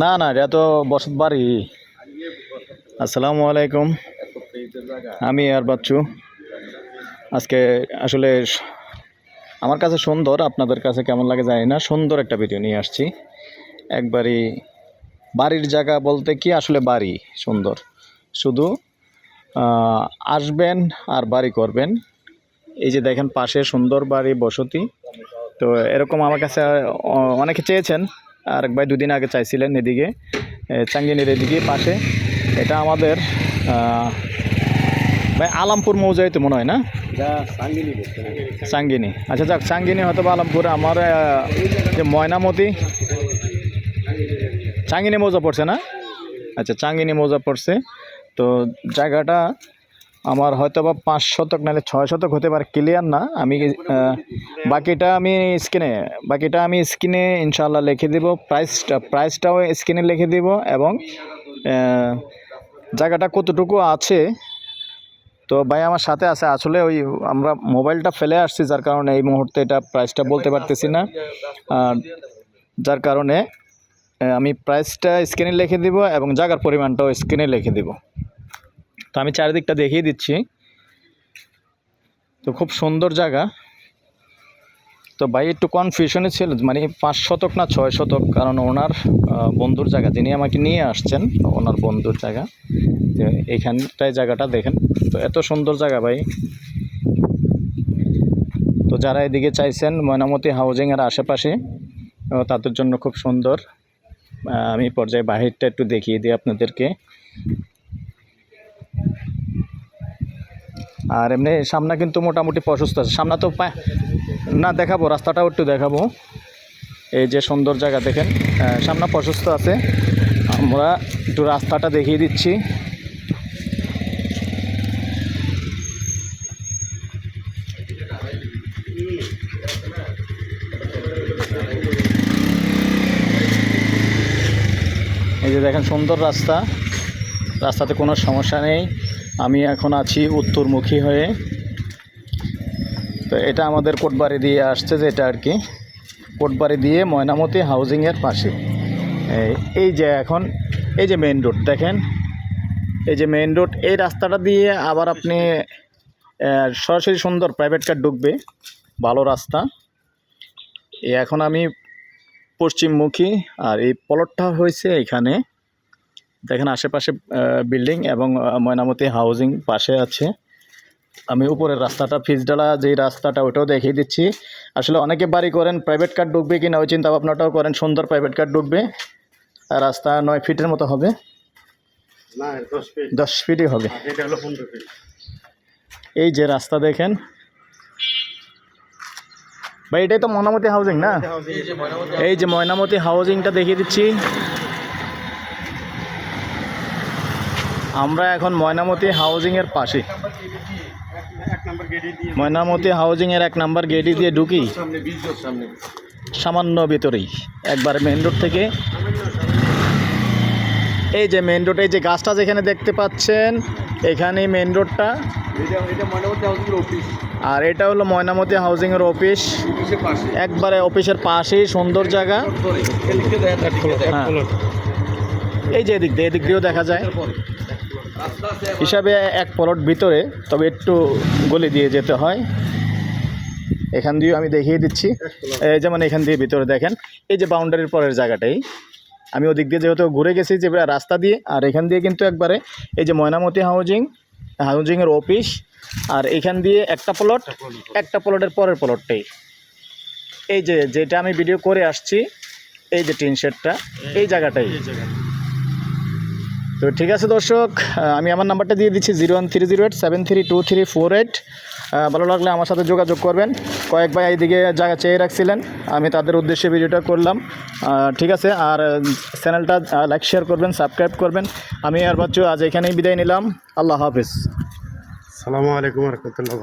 না না, এটা তো বসত বাড়ি। আসসালামু আলাইকুম। আমি আর বাচ্চু। আজকে আসলে আমার কাছে সুন্দর, আপনাদের কাছে কেমন লাগে জানি না, সুন্দর একটা ভিডিও নিয়ে আসছি। একবারই বাড়ির জায়গা বলতে কি আসলে বাড়ি সুন্দর। শুধু আসবেন আর বাড়ি করবেন। এই যে দেখেন পাশে সুন্দর বাড়ি, বসতি। তো এরকম আমার কাছে অনেকে চেয়েছেন আর ভাই দুদিন আগে চাইছিলেন এদিকে চাঙ্গিনীর এদিকে পাশে। এটা আমাদের ভাই আলামপুর মৌজাই তো মনে হয় না? চাঙ্গিনী আচ্ছা যাক চাঙ্গিনী হয়তো বা আলামপুর আমার যে ময়নামতি। চাঙ্গিনী মৌজা পড়ছে না? আচ্ছা চাঙ্গিনী মৌজা পড়ছে। তো জায়গাটা আমার হয়তো বা পাঁচ শতক নাহলে ছয় শতক হতে পারে, ক্লিয়ার না। আমি বাকিটা আমি স্ক্রিনে, বাকিটা আমি স্ক্রিনে ইনশাল্লাহ লিখে দিব, প্রাইসটা, প্রাইসটাও স্ক্রিনে লিখে দিব এবং জায়গাটা কতটুকু আছে, তো ভাই আমার সাথে আছে। আসলে ওই আমরা মোবাইলটা ফেলে আসছি, যার কারণে এই মুহূর্তে এটা প্রাইসটা বলতে পারতেছি না। আর যার কারণে আমি প্রাইসটা স্ক্রিনে লিখে দিব এবং জায়গার পরিমাণটাও স্ক্রিনে লিখে দিব। তো আমি চারিদিকটা দেখিয়ে দিচ্ছি। তো খুব সুন্দর জায়গা। তো ভাই, একটু কনফিউশনে ছিল মানে পাঁচ শতক না ছয় শতক, কারণ ওনার বন্ধুর জায়গা, যিনি আমাকে নিয়ে আসছেন, ওনার বন্ধুর জায়গা তো এইখানটায় জায়গাটা দেখেন। তো এত সুন্দর জায়গা ভাই। তো যারা এদিকে চাইছেন ময়নামতি হাউজিংয়ের আশেপাশে তাদের জন্য খুব সুন্দর। আমি পর্যায়ে বাহিরটা একটু দেখিয়ে দিই আপনাদেরকে। আর এমনি সামনে কিন্তু মোটামুটি প্রশস্ত আছে। সামনে তো না, দেখাবো, রাস্তাটাও একটু দেখাবো। এই যে সুন্দর জায়গা দেখেন। সামনে প্রশস্ত আছে। আমরা একটু রাস্তাটা দেখিয়ে দিচ্ছি। এই যে দেখেন, সুন্দর রাস্তা। রাস্তাতে কোনো সমস্যা নেই। আমি এখন আছি উত্তরমুখী হয়ে। তো এটা আমাদের কোটবাড়ি দিয়ে আসছে যেটা আর কি। কোটবাড়ি দিয়ে ময়নামতি হাউজিংয়ের পাশে। এই- যে এখন, এই যে মেইন রোড দেখেন। এই যে মেন রোড এই রাস্তাটা দিয়ে আবার আপনি সরাসরি সুন্দর প্রাইভেট কার ঢুকবে। ভালো রাস্তা। এখন আমি পশ্চিমমুখী, আর এই পলটটা হয়েছে এখানে। দেখেন আশেপাশে বিল্ডিং এবং ময়নামতি হাউজিং পাশে আছে। আমি উপরের রাস্তাটা ফিজডালা যেই রাস্তাটা ওটাও দেখিয়ে দিচ্ছি। আসলে অনেকে বাড়ি করেন প্রাইভেট কার ঢুকবে কি না ওই চিন্তা ভাবনাটাও করেন সুন্দর প্রাইভেট কার ঢুকবে। আর রাস্তা নয় ফিটের মতো হবে। না দশ ফিটই হবে। এই যে রাস্তা দেখেন। ভাই এটাই তো ময়নামতি হাউজিং না? এই যে ময়নামতি হাউজিংটা দেখিয়ে দিচ্ছি। আমরা এখন ময়নামতি হাউজিংয়ের পাশে। গেটে ময়নামতি হাউজিংয়ের এক নাম্বার গেটই দিয়ে ঢুকি। সামান্য ভিতরেই। একবার মেন রোড থেকে। এই যে মেন রোড এই যে গাছটা যেখানে দেখতে পাচ্ছেন এখানে মেন রোডটা আর এটা হলো ময়নামতি হাউজিংয়ের অফিস একবারে অফিসের পাশেই সুন্দর জায়গা। হ্যাঁ। এই যে এদিক দিয়ে এদিক দিয়েও দেখা যায়। হিসাবে এক পলট ভিতরে, তবে একটু গলি দিয়ে যেতে হয়। এখান দিয়েও আমি দেখিয়ে দিচ্ছি। যেমন এখান দিয়ে ভিতরে দেখেন, এই যে বাউন্ডারির পরের জায়গাটাই। আমি ওদিক দিয়ে যেহেতু ঘুরে গেছি, যে রাস্তা দিয়ে, আর এখান দিয়ে কিন্তু একবারে এই যে ময়নামতি হাউজিং, হাউজিংয়ের অফিস, আর এখান দিয়ে একটা প্লট, একটা প্লটের পরের প্লটটাই। এই যে যেটা আমি ভিডিও করে আসছি, এই যে টিন শেডটা এই জায়গাটাই। তো ঠিক আছে দর্শক আমি আমার নাম্বারটা দিয়ে দিচ্ছি zero one three zero eight, seven three two three four eight. ভালো লাগলে আমার সাথে যোগাযোগ করবেন। কয়েক ভাই এইদিকে জায়গা চেয়ে রাখছিলেন, আমি তাদের উদ্দেশ্যে ভিডিওটা করলাম। ঠিক আছে, আর চ্যানেলটা লাইক শেয়ার করবেন সাবস্ক্রাইব করবেন। আমি আর বাচ্চু আজ এখানেই বিদায় নিলাম। আল্লাহ হাফিজ। সালামু আলাইকুম রহমতুল্লাহ